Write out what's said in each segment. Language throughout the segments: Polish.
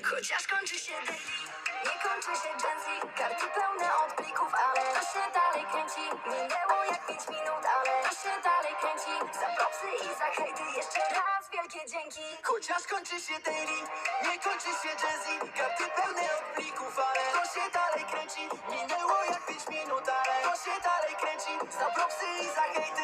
Chociaż kończy się daily, nie kończy się Z Karty pełne od plików, ale to się dalej kręci. Minęło jak 5 minut, ale to się dalej kręci. Za propsy i za hejty jeszcze raz wielkie dzięki. Chociaż kończy się daily, nie kończy się jazzy Karty pełne od plików, ale to się dalej kręci. Minęło jak 5 minut, ale to się dalej kręci. Za propsy i za hejty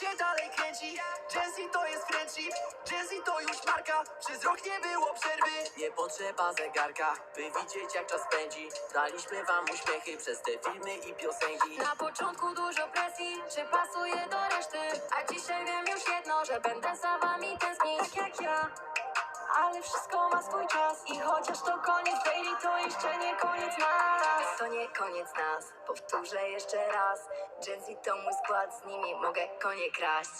się dalej kręci, Jazzy to jest friendship Jazzy to już marka, przez rok nie było przerwy. Nie potrzeba zegarka, by widzieć jak czas pędzi. Daliśmy wam uśmiechy przez te filmy i piosenki. Na początku dużo presji, czy pasuje do reszty. A dzisiaj wiem już jedno, że będę za wami tęsknić. Tak jak ja ale wszystko ma swój czas. I chociaż to koniec daily, to jeszcze nie koniec To nie koniec nas, powtórzę jeszcze raz. Gen Z to mój skład, z nimi mogę konie kraść.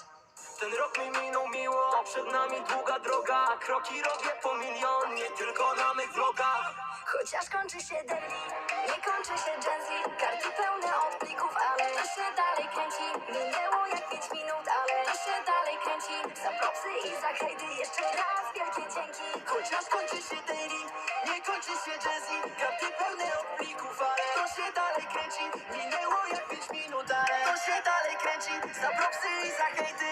Ten rok mi minął miło, przed nami długa droga. Kroki robię po milion, nie tylko na mych vlogach Chociaż kończy się daily, nie kończy się Gen Z. Karty pełne od plików, ale to się dalej kręci. Minęło jak 5 minut, ale to się dalej kręci. Za propsy i za hejty jeszcze raz wielkie dzięki. Chociaż kończy się daily, nie kończy się jazzy Karty to się dalej kręci Minęło jak 5 minut, ale to się dalej kręci Za propsy i za hejty